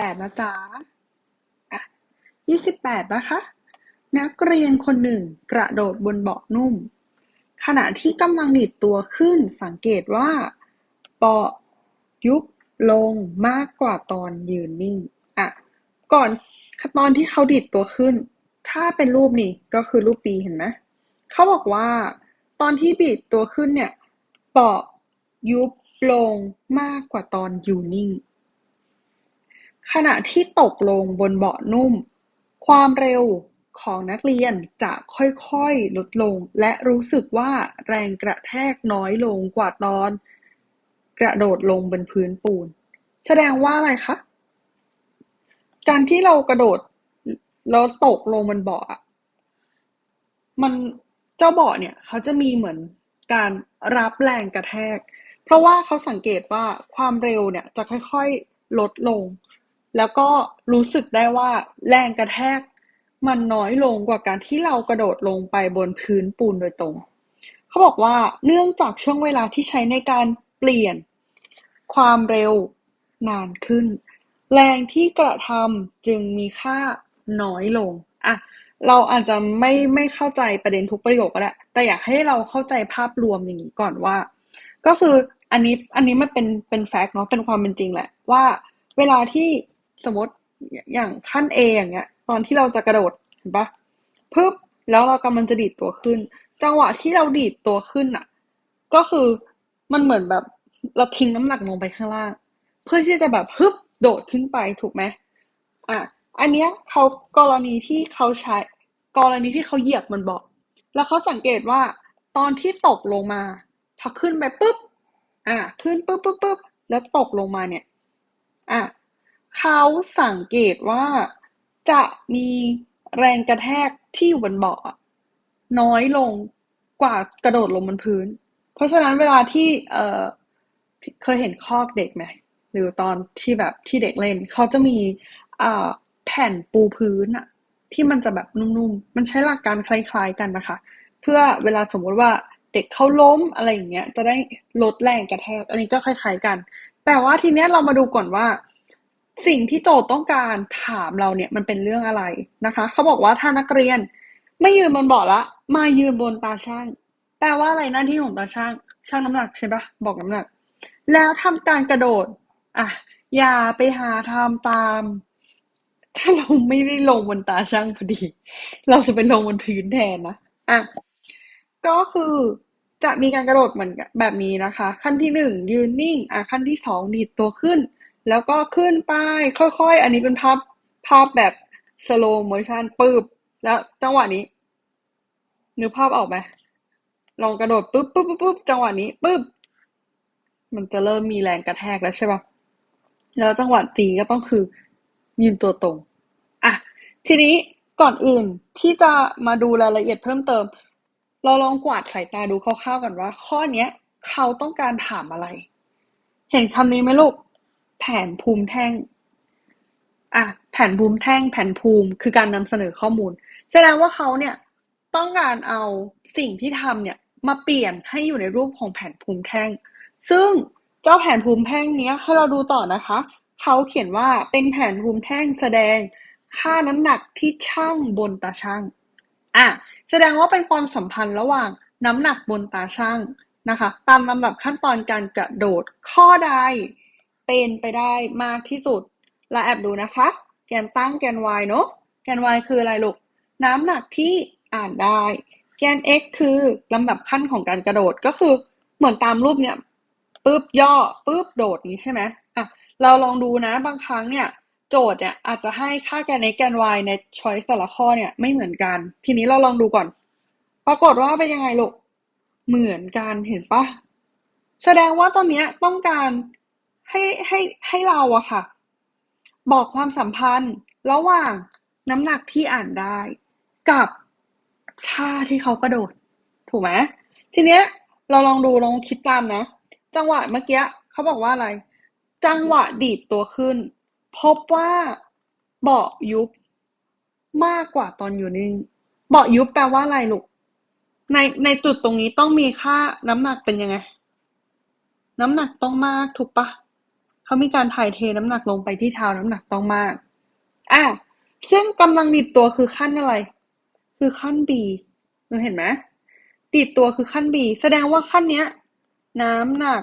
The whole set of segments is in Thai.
แปดนะจ๊ะอะยี่สิบแปดนะคะ นักเรียนคนหนึ่งกระโดดบนเบาะนุ่ม ขณะที่กำลังดีดตัวขึ้นสังเกตว่าเบาะยุบลงมากกว่าตอนยืนนิ่งอะก่อนตอนที่เขาดีดตัวขึ้น ถ้าเป็นรูปนี่ก็คือรูปปีเห็นไหมเขาบอกว่า ตอนที่ดีดตัวขึ้นเนี่ยเบาะยุบลงมากกว่าตอนอยู่นิ่ง ขณะที่ตกลงบนเบาะนุ่ม ความเร็วของนักเรียนจะค่อยๆ ลดลง และรู้สึกว่าแรงกระแทกน้อยลงกว่าตอน กระโดดลงบนพื้นปูน แสดงว่าอะไรคะ การที่เรากระโดดแล้วตกลงบนเบาะอะมันเจ้าเบาะเนี่ย เขาจะมีเหมือนการรับแรงกระแทก เพราะว่าเขาสังเกตว่าความเร็วเนี่ยจะค่อยๆ ลดลง แล้วก็รู้สึกได้ว่าแรงกระแทกมันน้อยลงกว่าการที่เรากระโดดลงไปบนพื้นปูนโดยตรง เขาบอกว่าเนื่องจากช่วงเวลาที่ใช้ในการเปลี่ยนความเร็วนานขึ้น แรงที่กระทำจึงมีค่าน้อยลงอะเราอาจจะไม่ไม่เข้าใจประเด็นทุกประโยคก็ได้แต่อยากให้เราเข้าใจภาพรวมอย่างนี้ก่อนว่า ก็คืออันนี้อันนี้มันเป็นเป็นแฟกต์เนาะเป็นความเป็นจริงแหละว่า เวลาที่ สมมติอย่างขั้น A อย่างเงี้ย ตอนที่เราจะกระโดดเห็นปะปึ๊บแล้วเรากำลังจะดีดตัวขึ้น จังหวะที่เราดีดตัวขึ้นอะ ก็คือมันเหมือนแบบเราทิ้งน้ำหนักลงไปข้างล่าง เพื่อที่จะแบบฮึบโดดขึ้นไปถูกไหมอะอันเนี้ยเขากรณีที่เขาใช้ กรณีที่เขาเหยียบมันบอกแล้วเขาสังเกตว่าตอนที่ตกลงมาพอขึ้นไปปุ๊บ อะขึ้นปุ๊บปุ๊บปุ๊บแล้วตกลงมาเนี่ย อะ เขาสังเกตว่าจะมีแรงกระแทกที่อยู่บนเบาะน้อยลงกว่ากระโดดลงบนพื้น เพราะฉะนั้นเวลาที่เออเคยเห็นคอกเด็กไหมหรือตอนที่แบบที่เด็กเล่นเขาจะมีอ่าแผ่นปูพื้นอะที่มันจะแบบนุ่มๆ มันใช้หลักการคล้ายๆกันนะคะ เพื่อเวลาสมมติว่าเด็กเขาล้มอะไรอย่างเงี้ย จะได้ลดแรงกระแทก อันนี้ก็คล้ายๆกัน แต่ว่าทีเนี้ยเรามาดูก่อนว่า สิ่งที่โจทย์ต้องการถามเราเนี่ยมันเป็นเรื่องอะไรนะคะเขาบอกว่าถ้านักเรียนไม่ยืนบนเบาะละมายืนบนตาช่างแปลว่าอะไรหน้าที่ของตาช่างช่างน้ำหนักใช่ปะบอกน้ำหนัก แล้วทำการกระโดดอะอย่าไปหาทำตาม ถ้าเราไม่ได้ลงบนตาช่างพอดี เราจะไปลงบนพื้นแทนนะอะก็คือจะมีการกระโดดเหมือนแบบนี้นะคะ ขั้นที่หนึ่งยืนนิ่ง อะขั้นที่สองดีดตัวขึ้น แล้วก็ขึ้นไปค่อยๆ อันนี้เป็นภาพภาพแบบ slow motion ปึ๊บแล้วจังหวะนี้นึกภาพออกไหมลองกระโดดปึ๊บปึ๊บปึ๊บปึ๊บจังหวะนี้ปึ๊บมันจะเริ่มมีแรงกระแทกแล้วใช่ปะแล้วจังหวะตีก็ต้องคือยืนตัวตรงอะทีนี้ก่อนอื่นที่จะมาดูรายละเอียดเพิ่มเติม เราลองกวาดสายตาดูคร่าวๆกันว่า ข้อเนี้ย เขาต้องการถามอะไร เห็นคำนี้ไหมลูก แผนภูมิแท่งอะแผนภูมิแท่งแผนภูมิคือการนำเสนอข้อมูล แสดงว่าเขาเนี่ยต้องการเอาสิ่งที่ทำเนี่ยมาเปลี่ยนให้อยู่ในรูปของแผนภูมิแท่ง ซึ่งเจ้าแผนภูมิแท่งเนี้ยให้เราดูต่อนะคะ เขาเขียนว่าเป็นแผนภูมิแท่งแสดงค่าน้ำหนักที่ช่างบนตาช่างอะแสดงว่าเป็นความสัมพันธ์ระหว่างน้ำหนักบนตาช่างนะคะ ตามลำดับขั้นตอนการกระโดดข้อใด เป็นไปได้มากที่สุดเราแอบดูนะคะ แกนตั้งแกน y เนาะแกน y คืออะไรลูก น้ำหนักที่อ่านได้ แกน x คือลำดับขั้นของการกระโดดก็คือเหมือนตามรูปเนี่ยปึ๊บย่อปึ๊บโดดนี้ใช่ไหมอะเราลองดูนะบางครั้งเนี่ยโจทย์เนี่ยอาจจะให้ค่าแกน x แกน y ในช้อยส์แต่ละข้อเนี่ยไม่เหมือนกัน ทีนี้เราลองดูก่อน ปรากฏว่าเป็นยังไงลูกเหมือนกันเห็นปะแสดงว่าตอนนี้ต้องการ ให้ให้ให้เราอะค่ะ บอกความสัมพันธ์ ระหว่างน้ำหนักที่อ่านได้ กับค่าที่เขากระโดด ถูกไหมทีเนี้ย เราลองดูลองคิดตามนะ จังหวะเมื่อกี้เขาบอกว่าอะไร จังหวะดีดตัวขึ้น พบว่าเบาะยุบมากกว่าตอนอยู่นิ่งเบาะยุบแปลว่าอะไรลูกในในจุดตรงนี้ต้องมีค่าน้ำหนักเป็นยังไง น้ำหนักต้องมากถูกปะ เขามีการถ่ายเทน้ำหนักลงไปที่เท้าน้ำหนักต้องมาก อะ ซึ่งกำลังดิดตัวคือขั้นอะไร คือขั้น B เราเห็นไหมดิดตัวคือขั้น B แสดงว่าขั้นเนี้ย น้ำหนัก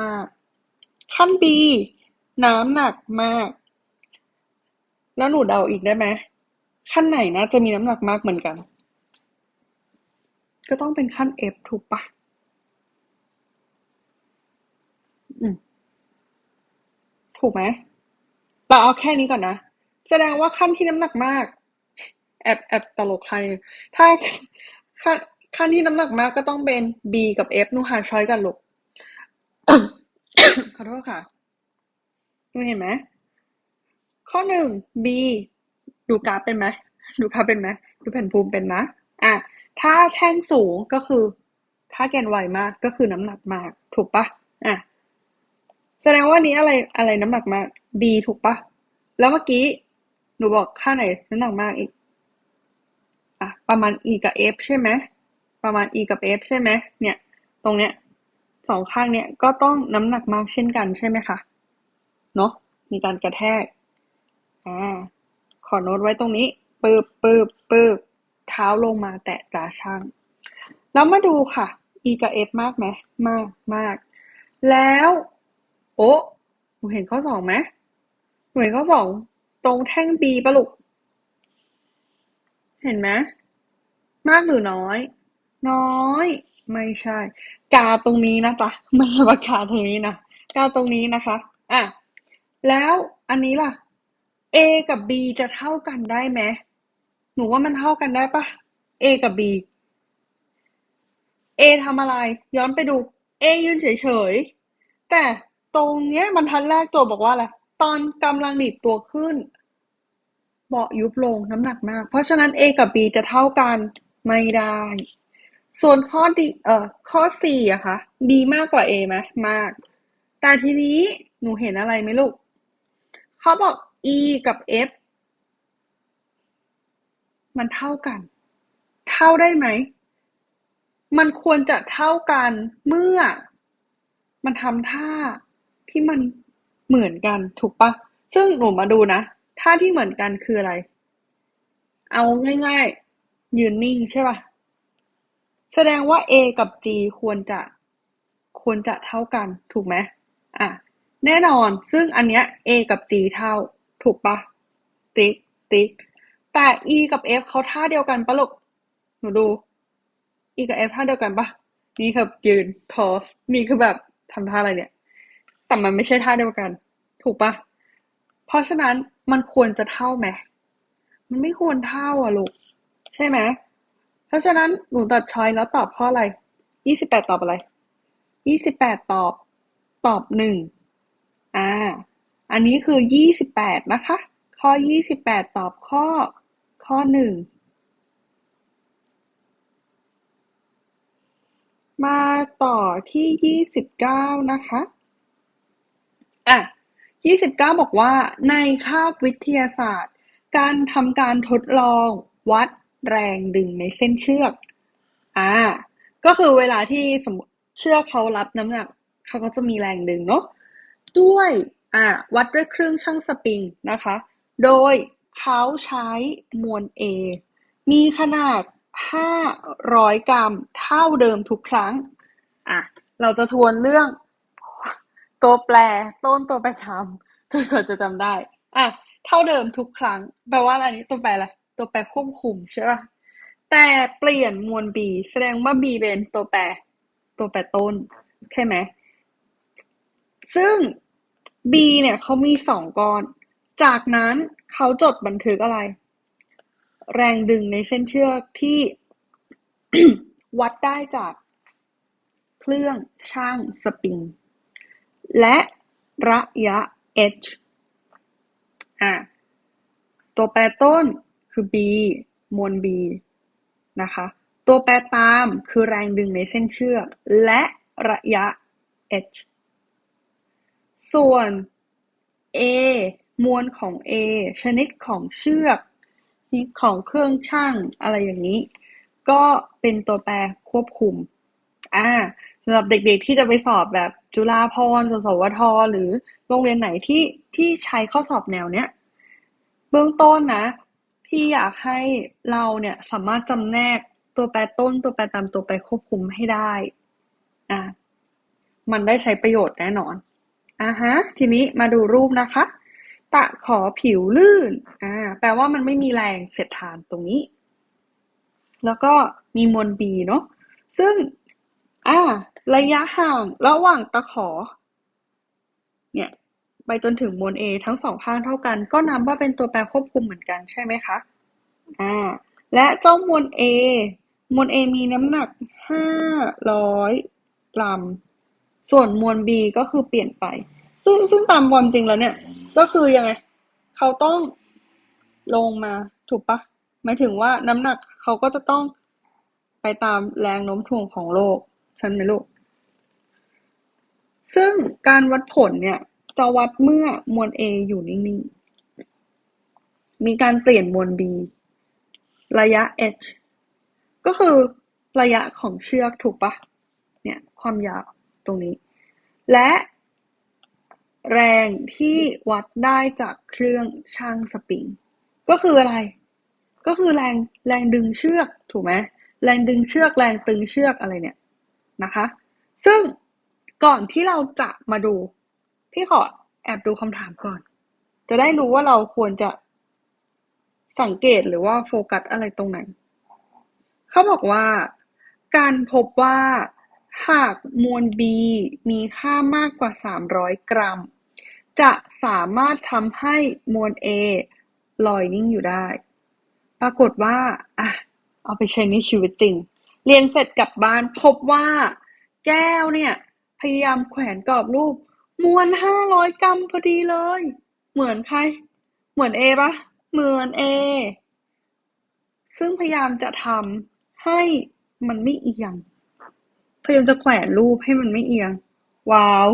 มาก ขั้น B น้ำหนักมาก แล้วหนูเดาอีกได้ไหมขั้นไหนนะจะมีน้ำหนักมากเหมือนกัน ก็ต้องเป็นขั้น F ถูกปะอืม ถูกไหมเราเอาแค่นี้ก่อนนะ แสดงว่าขั้นที่น้ำหนักมาก แอบแอบตลกใคร ถ้าขั้นขั้นที่น้ำหนักมากก็ต้องเป็น B กับ F นูหาช้อยกันลูกขอโทษค่ะหนูเห็นไหม ข้อหนึ่ง B ดูกราฟเป็นไหม ดูกราฟเป็นไหม ดูแผ่นภูมิเป็นนะ อะ ถ้าแท่งสูงก็คือ ถ้าแกน y มากก็คือน้ำหนักมาก ถูกปะอะ แสดงว่านี้อะไรอะไรน้ำหนักมาก b ถูกปะ แล้วเมื่อกี้ หนูบอกค่าไหนน้ำหนักมากอีก อะ ประมาณ e กับ f ใช่ไหม ประมาณ e กับ f ใช่ไหม เนี่ย ตรงเนี้ยสองข้างเนี้ยก็ต้องน้ำหนักมากเช่นกันใช่ไหมคะ เนาะมีการกระแทก อ่า ขอโน้ตไว้ตรงนี้ปึ๊บปึ๊บปึ๊บเท้าลงมาแตะตาช่าง แล้วมาดูค่ะ e กับ f มากไหม มากมาก แล้ว โอ้หนูเห็นข้อสองไหมหนูเห็นข้อสองตรงแท่ง b ปะลูก เห็นไหมมากหรือน้อย น้อย ไม่ใช่ กาตรงนี้นะจ๊ะไม่ใช่ว่ากาตรงนี้นะกาตรงนี้นะคะ อะ แล้วอันนี้ล่ะ a กับ b จะเท่ากันได้ไหมหนูว่ามันเท่ากันได้ปะ a กับ b a ทำอะไร ย้อนไปดู a ยืนเฉยๆ แต่ ตรงเนี้ยบรรทัดแรกตัวบอกว่าอะไรตอนกำลังดิดตัวขึ้น เบาะยุบลงน้ำหนักมาก เพราะฉะนั้น a กับ b จะเท่ากันไม่ได้ ส่วนข้อดีเอ่อข้อ C อะคะ b มากกว่า a ไหมมาก แต่ทีนี้หนูเห็นอะไรไหมลูกเขาบอก e กับ f มันเท่ากัน เท่าได้ไหม มันควรจะเท่ากันเมื่อ มันทำท่า ที่มันเหมือนกันถูกปะซึ่งหนูมาดูนะท่าที่เหมือนกันคืออะไร เอาง่ายๆ ยืนนิ่งใช่ปะแสดงว่า A กับ G ควรจะควรจะเท่ากันถูกไหมอะแน่นอนซึ่งอันเนี้ย A กับ G เท่า ถูกปะติ๊กติ๊กแต่ E กับ F เขาท่าเดียวกันปะลูกหนูดู E กับ F ท่าเดียวกันปะนี่คือยืน pause นี่คือแบบทำท่าอะไรเนี่ย แต่มันไม่ใช่ท่าเดียวกัน ถูกปะเพราะฉะนั้นมันควรจะเท่าไหมมันไม่ควรเท่าอะลูก ใช่ไหมเพราะฉะนั้นหนูตัดช้อยแล้วตอบข้ออะไรยี่สิบแปดตอบอะไรยี่สิบแปดตอบ ตอบหนึ่งอ่า อันนี้คือยี่สิบแปดนะคะ ข้อยี่สิบแปดตอบข้อ ข้อหนึ่งมาต่อที่ยี่สิบเก้านะคะ อะยี่สิบเก้าบอกว่า ในคาบวิทยาศาสตร์ การทำการทดลองวัดแรงดึงในเส้นเชือก อ่า ก็คือเวลาที่สมมติเชือกเขารับน้ำหนักเขาก็จะมีแรงดึงเนาะด้วยอ่าวัดด้วยเครื่องชั่งสปริงนะคะ โดยเขาใช้มวล A มีขนาด 500 กรัมเท่าเดิมทุกครั้ง อะ เราจะทวนเรื่อง ตัวแปรต้นตัวแปรทำจนกว่าจะจำได้ อะ เท่าเดิมทุกครั้ง แปลว่าอะไรนี้ตัวแปรอะไรตัวแปรควบคุมใช่ป่ะแต่เปลี่ยนมวล B แสดงว่า B เป็นตัวแปรตัวแปรต้น ใช่ไหมซึ่ง B เนี่ยเขามีสองก้อน จากนั้นเขาจดบันทึกอะไร แรงดึงในเส้นเชือกที่วัดได้จากเครื่องช่างสปริง และระยะ h อะตัวแปรต้นคือ b มวล b นะคะ ตัวแปรตามคือแรงดึงในเส้นเชือก และระยะ h ส่วน a มวลของ a ชนิดของเชือกนิดของเครื่องช่างอะไรอย่างนี้ ก็เป็นตัวแปรควบคุม อ่า สำหรับเด็กๆที่จะไปสอบแบบจุฬาภรณ์สสวท หรือโรงเรียนไหนที่ที่ใช้ข้อสอบแนวเนี้ยเบื้องต้นนะพี่อยากให้เราเนี่ยสามารถจำแนกตัวแปรต้นตัวแปรตามตัวแปรควบคุมให้ได้อะมันได้ใช้ประโยชน์แน่นอนอะฮะ ทีนี้มาดูรูปนะคะ ตะขอผิวลื่นอ่าแปลว่ามันไม่มีแรงเสียดทานตรงนี้ แล้วก็มีมวล B เนาะซึ่ง อ่าระยะห่างระหว่างตะขอ เนี่ย ไปจนถึงมวล A ทั้งสองข้างเท่ากัน ก็นับว่าเป็นตัวแปรควบคุมเหมือนกันใช่ไหมคะ อ่า และเจ้ามวล A มวล A มีน้ำหนักห้าร้อยกรัม ส่วนมวล B ก็คือเปลี่ยนไป ซึ่งซึ่งตามความจริงแล้วเนี่ย ก็คือยังไง เขาต้องลงมาถูกปะหมายถึงว่าน้ำหนักเขาก็จะต้องไปตามแรงโน้มถ่วงของโลก ใช่ไหมลูก ซึ่งการวัดผลเนี่ย จะวัดเมื่อมวล A อยู่นิ่งๆ มีการเปลี่ยนมวล B ระยะ h ก็คือระยะของเชือกถูกปะเนี่ยความยาวตรงนี้ และแรงที่วัดได้จากเครื่องช่างสปริง ก็คืออะไร ก็คือแรงแรงดึงเชือกถูกไหมแรงดึงเชือกแรงตึงเชือกอะไรเนี่ย นะคะ ซึ่งก่อนที่เราจะมาดู พี่ขอแอบดูคำถามก่อน จะได้รู้ว่าเราควรจะสังเกตหรือว่าโฟกัสอะไรตรงไหน เขาบอกว่า การพบว่าหากมวล B มีค่ามากกว่า 300 กรัม จะสามารถทำให้มวล A ลอยนิ่งอยู่ได้ ปรากฏว่าอะเอาไปใช้ในชีวิตจริง เรียนเสร็จกลับบ้านพบว่า แก้วเนี่ย พยายามแขวนกรอบรูป มวล500กรัมพอดีเลย เหมือนใคร เหมือน A ปะเหมือน A ซึ่งพยายามจะทำให้มันไม่เอียง พยายามจะแขวนรูปให้มันไม่เอียง ว้าว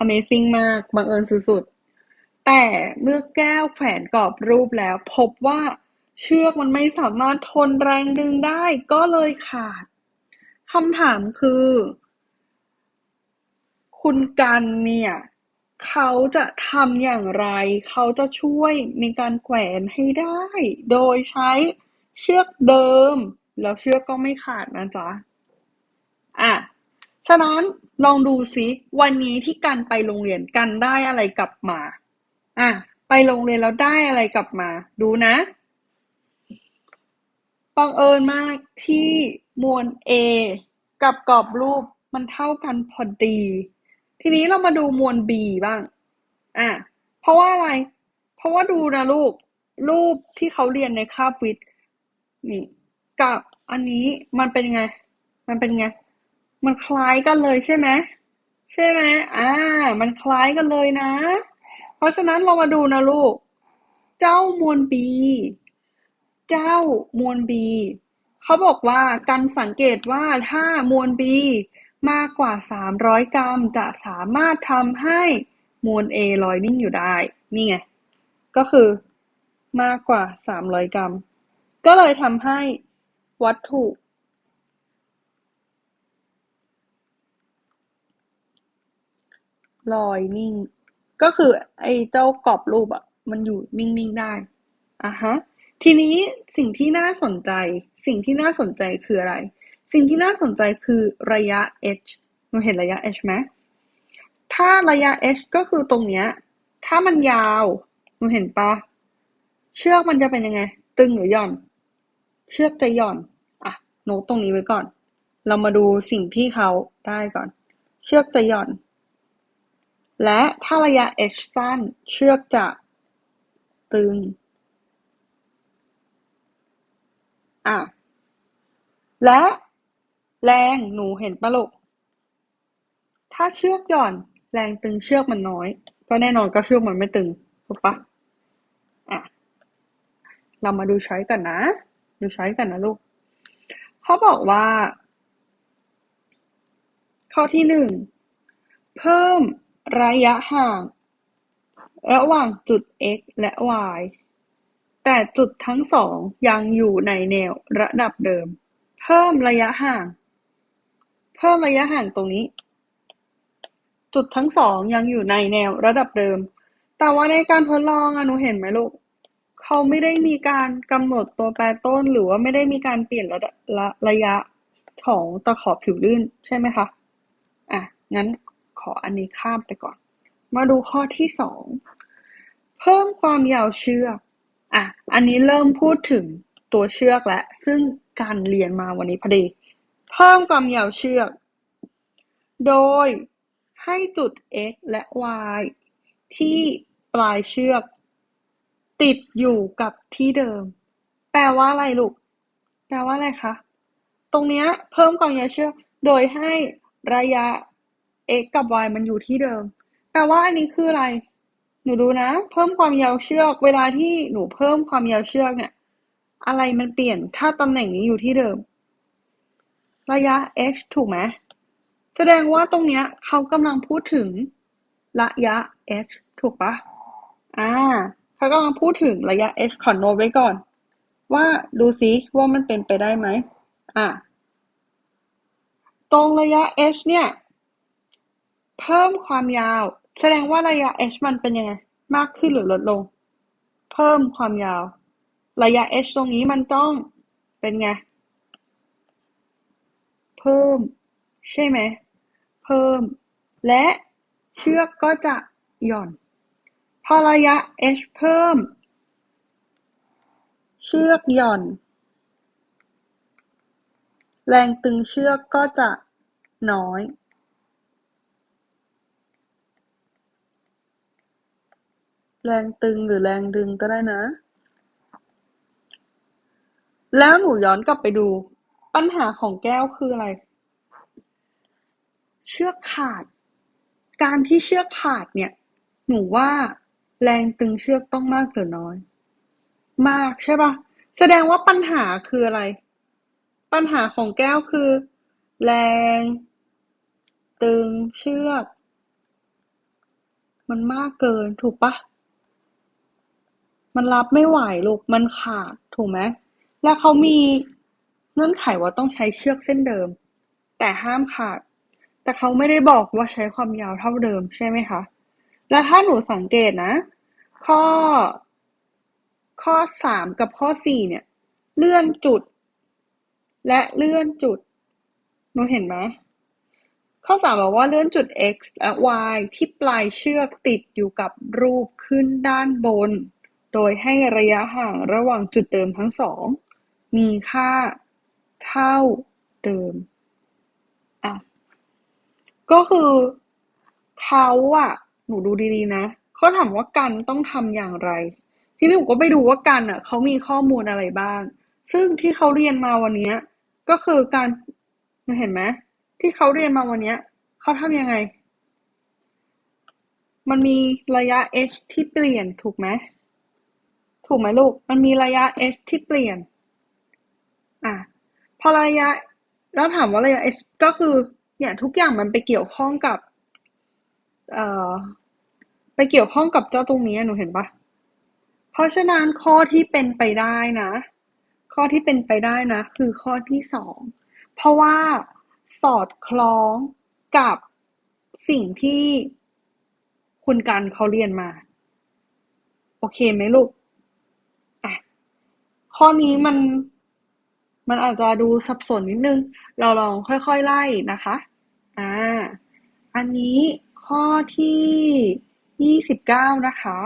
Amazing มาก บังเอิญสุดๆ แต่เมื่อแก้วแขวนกรอบรูปแล้ว พบว่า เชือกมันไม่สามารถทนแรงดึงได้ก็เลยขาด คำถามคือ คุณกันเนี่ยเขาจะทำอย่างไร เขาจะช่วยในการแขวนให้ได้ โดยใช้เชือกเดิม แล้วเชือกก็ไม่ขาดนะจ๊ะ อะ ฉะนั้นลองดูซิ วันนี้ที่กันไปโรงเรียนกันได้อะไรกลับมา อะ ไปโรงเรียนแล้วได้อะไรกลับมา ดูนะ บังเอิญมากที่มวล A กับกรอบรูปมันเท่ากันพอดี ทีนี้เรามาดูมวล B บ้าง อะ เพราะว่าอะไร เพราะว่าดูนะลูก รูปที่เขาเรียนในคาบวิทย์นี่กับอันนี้มันเป็นไง มันเป็นไง มันคล้ายกันเลยใช่ไหมใช่ไหมอ่า มันคล้ายกันเลยนะ เพราะฉะนั้นเรามาดูนะลูก เจ้ามวล B เจ้ามวล B เขาบอกว่าการสังเกตว่าถ้ามวล B มากกว่า 300 กรัม จะสามารถทำให้มวล A ลอยนิ่งอยู่ได้ นี่ไง ก็คือมากกว่า 300 กรัม ก็เลยทำให้วัตถุลอยนิ่ง ก็คือไอ้เจ้ากรอบรูปอะมันอยู่นิ่งๆได้อะฮะ ทีนี้สิ่งที่น่าสนใจ สิ่งที่น่าสนใจคืออะไร สิ่งที่น่าสนใจคือระยะ h เราเห็นระยะ h ไหมถ้าระยะ h ก็คือตรงเนี้ย ถ้ามันยาวเราเห็นปะเชือกมันจะเป็นยังไง ตึงหรือหย่อน เชือกจะหย่อน อะโน้ตตรงนี้ไว้ก่อน เรามาดูสิ่งที่เขาได้ก่อน เชือกจะหย่อน และถ้าระยะ h สั้น เชือกจะตึง อะ และ แรงหนูเห็นปะลูกถ้าเชือกหย่อน แรงตึงเชือกมันน้อย ก็แน่นอนก็เชือกมันไม่ตึงถูกปะอะ เรามาดูช้อยกันนะ ดูช้อยกันนะลูกเขาบอกว่า ข้อที่หนึ่งเพิ่มระยะห่าง ระหว่างจุด x และ y แต่จุดทั้งสองยังอยู่ในแนวระดับเดิม เพิ่มระยะห่าง เพิ่มระยะห่างตรงนี้ จุดทั้งสองยังอยู่ในแนวระดับเดิม แต่ว่าในการทดลองอะหนูเห็นไหมลูกเขาไม่ได้มีการกำหนดตัวแปรต้นหรือว่าไม่ได้มีการเปลี่ยนระระระยะของตะขอผิวลื่นใช่ไหมคะ อะ งั้นขออันนี้ข้ามไปก่อน มาดูข้อที่สอง เพิ่มความยาวเชือก อะ อันนี้เริ่มพูดถึงตัวเชือกแล้ว ซึ่งการเรียนมาวันนี้พอดี เพิ่มความยาวเชือก โดยให้จุด x และ y ที่ปลายเชือก ติดอยู่กับที่เดิม แปลว่าอะไรลูก แปลว่าอะไรคะ ตรงเนี้ยเพิ่มความยาวเชือก โดยให้ระยะ x กับ y มันอยู่ที่เดิม แปลว่าอันนี้คืออะไร หนูดูนะ เพิ่มความยาวเชือก เวลาที่หนูเพิ่มความยาวเชือกเนี่ย อะไรมันเปลี่ยนถ้าตำแหน่งนี้อยู่ที่เดิม ระยะ x ถูกไหมแสดงว่าตรงเนี้ยเขากำลังพูดถึงระยะ h ถูกปะอ่าเขากำลังพูดถึงระยะ h ขอโน้ตไว้ก่อน ว่าดูซิว่ามันเป็นไปได้ไหมอ่าตรงระยะ h เนี่ย เพิ่มความยาว แสดงว่าระยะ h มันเป็นยังไง มากขึ้นหรือลดลง เพิ่มความยาว ระยะ h ตรงนี้มันต้องเป็นไง เพิ่ม ใช่ไหม เพิ่ม และเชือกก็จะหย่อน พอระยะ h เพิ่ม เชือกหย่อน แรงตึงเชือกก็จะน้อย แรงตึงหรือแรงดึงก็ได้นะ แล้วหนูย้อนกลับไปดู ปัญหาของแก้วคืออะไร เชือกขาด การที่เชือกขาดเนี่ย หนูว่าแรงตึงเชือกต้องมากหรือน้อย มากใช่ปะแสดงว่าปัญหาคืออะไร ปัญหาของแก้วคือ แรง ตึงเชือก มันมากเกินถูกปะ มันรับไม่ไหวลูกมันขาดถูกไหมแล้วเขามีเงื่อนไขว่าต้องใช้เชือกเส้นเดิม แต่ห้ามขาด แต่เขาไม่ได้บอกว่าใช้ความยาวเท่าเดิมใช่ไหมคะแล้วถ้าหนูสังเกตนะ ข้อ ข้อสามกับข้อสี่เนี่ย เลื่อนจุด และเลื่อนจุดหนูเห็นไหมข้อสามบอกว่าเลื่อนจุด x และ y ที่ปลายเชือกติดอยู่กับรูปขึ้นด้านบน โดยให้ระยะห่างระหว่างจุดเดิมทั้งสองมีค่าเท่าเดิม อะ ก็คือเขาอะหนูดูดีๆนะเขาถามว่ากันต้องทำอย่างไร ทีนี้หนูก็ไปดูว่ากันอะเขามีข้อมูลอะไรบ้าง ซึ่งที่เขาเรียนมาวันนี้ก็คือการเห็นไหมที่เขาเรียนมาวันนี้เขาทำยังไง มันมีระยะ h ที่เปลี่ยนถูกไหม ถูกไหมลูก มันมีระยะ h ที่เปลี่ยน อะ พอระยะ แล้วถามว่าระยะ h ก็คือ เนี่ยทุกอย่างมันไปเกี่ยวข้องกับ เอ่อ ไปเกี่ยวข้องกับเจ้าตรงนี้หนูเห็นปะเพราะฉะนั้นข้อที่เป็นไปได้นะ ข้อที่เป็นไปได้นะ คือข้อที่สอง เพราะว่าสอดคล้องกับสิ่งที่คุณกันเขาเรียนมา โอเคไหมลูก ข้อนี้มันมันอาจจะดูสับสนนิดนึง เราลองค่อยๆไล่นะคะ อ่า อันนี้ข้อที่ยี่สิบเก้านะคะ